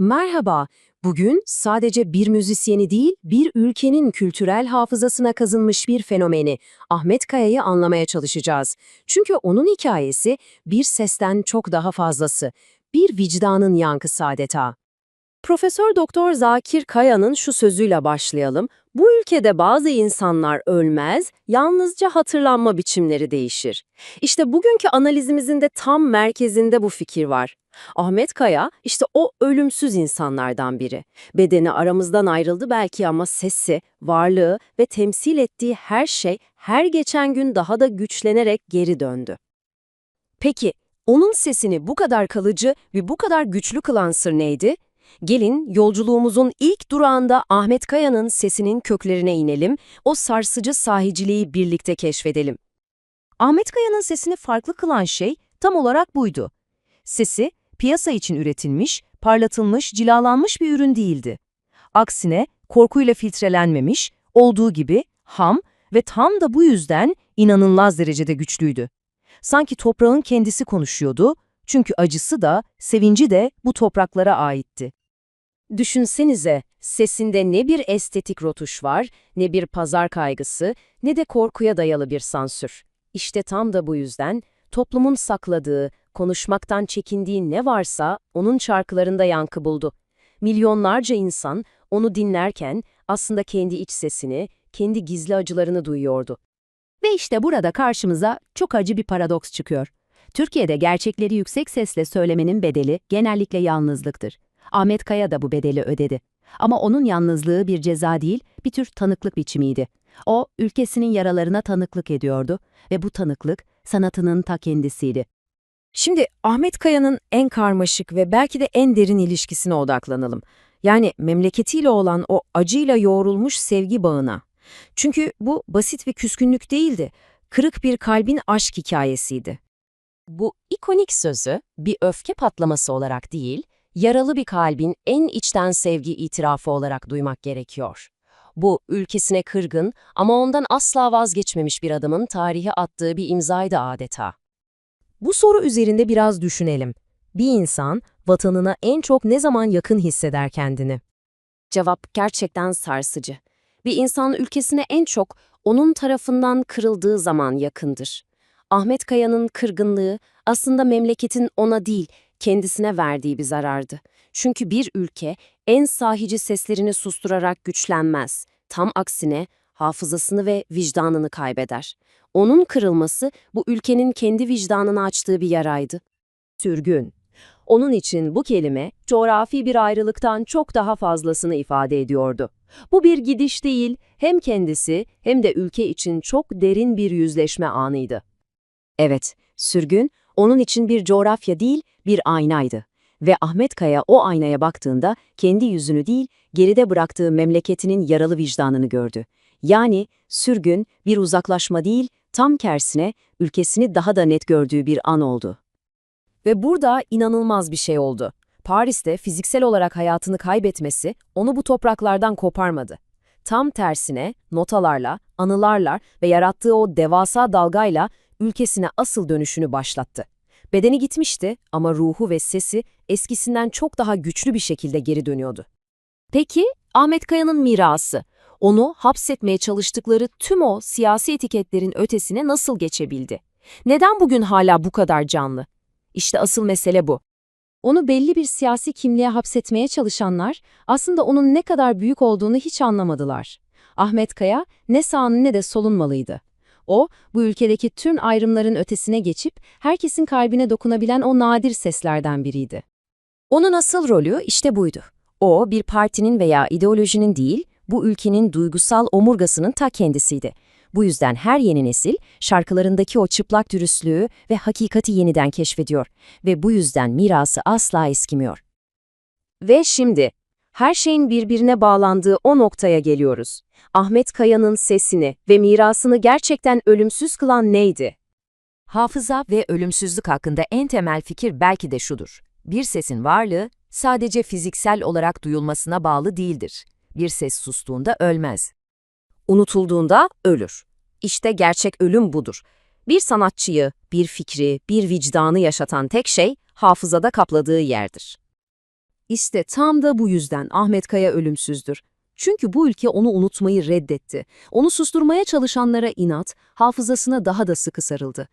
Merhaba, bugün sadece bir müzisyeni değil, bir ülkenin kültürel hafızasına kazınmış bir fenomeni, Ahmet Kaya'yı anlamaya çalışacağız. Çünkü onun hikayesi bir sesten çok daha fazlası, bir vicdanın yankısı adeta. Profesör Doktor Zakir Kaya'nın şu sözüyle başlayalım. Bu ülkede bazı insanlar ölmez, yalnızca hatırlanma biçimleri değişir. İşte bugünkü analizimizin de tam merkezinde bu fikir var. Ahmet Kaya işte o ölümsüz insanlardan biri. Bedeni aramızdan ayrıldı belki ama sesi, varlığı ve temsil ettiği her şey her geçen gün daha da güçlenerek geri döndü. Peki, onun sesini bu kadar kalıcı ve bu kadar güçlü kılan sır neydi? Gelin yolculuğumuzun ilk durağında Ahmet Kaya'nın sesinin köklerine inelim, o sarsıcı sahiciliği birlikte keşfedelim. Ahmet Kaya'nın sesini farklı kılan şey tam olarak buydu. Sesi, piyasa için üretilmiş, parlatılmış, cilalanmış bir ürün değildi. Aksine korkuyla filtrelenmemiş, olduğu gibi ham ve tam da bu yüzden inanılmaz derecede güçlüydü. Sanki toprağın kendisi konuşuyordu, çünkü acısı da, sevinci de bu topraklara aitti. Düşünsenize, sesinde ne bir estetik rotuş var, ne bir pazar kaygısı, ne de korkuya dayalı bir sansür. İşte tam da bu yüzden toplumun sakladığı, konuşmaktan çekindiği ne varsa onun şarkılarında yankı buldu. Milyonlarca insan onu dinlerken aslında kendi iç sesini, kendi gizli acılarını duyuyordu. Ve işte burada karşımıza çok acı bir paradoks çıkıyor. Türkiye'de gerçekleri yüksek sesle söylemenin bedeli genellikle yalnızlıktır. Ahmet Kaya da bu bedeli ödedi. Ama onun yalnızlığı bir ceza değil, bir tür tanıklık biçimiydi. O, ülkesinin yaralarına tanıklık ediyordu ve bu tanıklık sanatının ta kendisiydi. Şimdi Ahmet Kaya'nın en karmaşık ve belki de en derin ilişkisine odaklanalım. Yani memleketiyle olan o acıyla yoğrulmuş sevgi bağına. Çünkü bu basit bir küskünlük değildi, kırık bir kalbin aşk hikayesiydi. Bu ikonik sözü bir öfke patlaması olarak değil, yaralı bir kalbin en içten sevgi itirafı olarak duymak gerekiyor. Bu, ülkesine kırgın ama ondan asla vazgeçmemiş bir adamın tarihe attığı bir imzaydı adeta. Bu soru üzerinde biraz düşünelim. Bir insan, vatanına en çok ne zaman yakın hisseder kendini? Cevap gerçekten sarsıcı. Bir insan ülkesine en çok onun tarafından kırıldığı zaman yakındır. Ahmet Kaya'nın kırgınlığı aslında memleketin ona değil, kendisine verdiği bir zarardı. Çünkü bir ülke en sahici seslerini susturarak güçlenmez. Tam aksine hafızasını ve vicdanını kaybeder. Onun kırılması bu ülkenin kendi vicdanını açtığı bir yaraydı. Sürgün. Onun için bu kelime coğrafi bir ayrılıktan çok daha fazlasını ifade ediyordu. Bu bir gidiş değil, hem kendisi hem de ülke için çok derin bir yüzleşme anıydı. Evet, sürgün onun için bir coğrafya değil, bir aynaydı. Ve Ahmet Kaya o aynaya baktığında kendi yüzünü değil, geride bıraktığı memleketinin yaralı vicdanını gördü. Yani sürgün bir uzaklaşma değil, tam tersine ülkesini daha da net gördüğü bir an oldu. Ve burada inanılmaz bir şey oldu. Paris'te fiziksel olarak hayatını kaybetmesi onu bu topraklardan koparmadı. Tam tersine notalarla, anılarla ve yarattığı o devasa dalgayla ülkesine asıl dönüşünü başlattı. Bedeni gitmişti ama ruhu ve sesi eskisinden çok daha güçlü bir şekilde geri dönüyordu. Peki Ahmet Kaya'nın mirası, onu hapsetmeye çalıştıkları tüm o siyasi etiketlerin ötesine nasıl geçebildi? Neden bugün hala bu kadar canlı? İşte asıl mesele bu. Onu belli bir siyasi kimliğe hapsetmeye çalışanlar aslında onun ne kadar büyük olduğunu hiç anlamadılar. Ahmet Kaya ne sağın ne de solun malıydı. O, bu ülkedeki tüm ayrımların ötesine geçip herkesin kalbine dokunabilen o nadir seslerden biriydi. Onun asıl rolü işte buydu. O, bir partinin veya ideolojinin değil, bu ülkenin duygusal omurgasının ta kendisiydi. Bu yüzden her yeni nesil şarkılarındaki o çıplak dürüstlüğü ve hakikati yeniden keşfediyor ve bu yüzden mirası asla eskimiyor. Ve şimdi her şeyin birbirine bağlandığı o noktaya geliyoruz. Ahmet Kaya'nın sesini ve mirasını gerçekten ölümsüz kılan neydi? Hafıza ve ölümsüzlük hakkında en temel fikir belki de şudur. Bir sesin varlığı sadece fiziksel olarak duyulmasına bağlı değildir. Bir ses sustuğunda ölmez. Unutulduğunda ölür. İşte gerçek ölüm budur. Bir sanatçıyı, bir fikri, bir vicdanı yaşatan tek şey hafızada kapladığı yerdir. İşte tam da bu yüzden Ahmet Kaya ölümsüzdür. Çünkü bu ülke onu unutmayı reddetti. Onu susturmaya çalışanlara inat, hafızasına daha da sıkı sarıldı.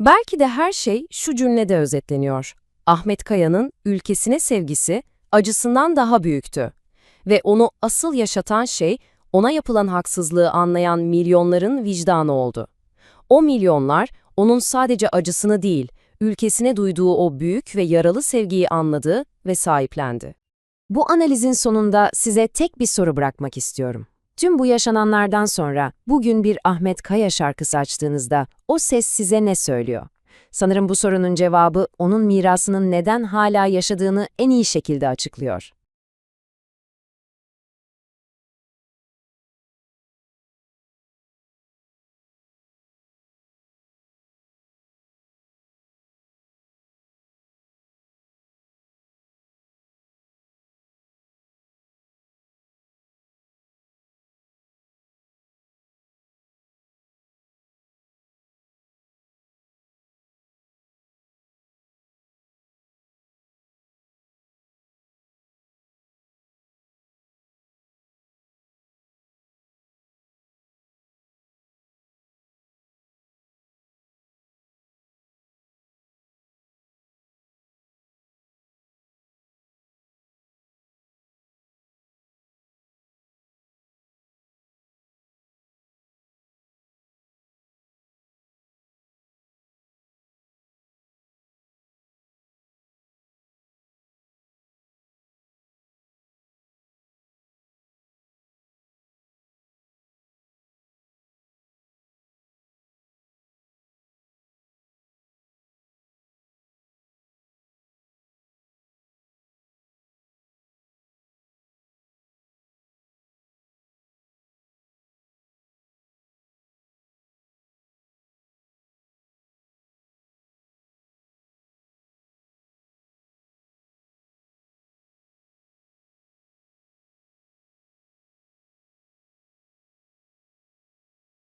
Belki de her şey şu cümlede özetleniyor. Ahmet Kaya'nın ülkesine sevgisi acısından daha büyüktü. Ve onu asıl yaşatan şey ona yapılan haksızlığı anlayan milyonların vicdanı oldu. O milyonlar onun sadece acısını değil, ülkesine duyduğu o büyük ve yaralı sevgiyi anladı ve sahiplendi. Bu analizin sonunda size tek bir soru bırakmak istiyorum. Tüm bu yaşananlardan sonra bugün bir Ahmet Kaya şarkısı açtığınızda o ses size ne söylüyor? Sanırım bu sorunun cevabı onun mirasının neden hala yaşadığını en iyi şekilde açıklıyor.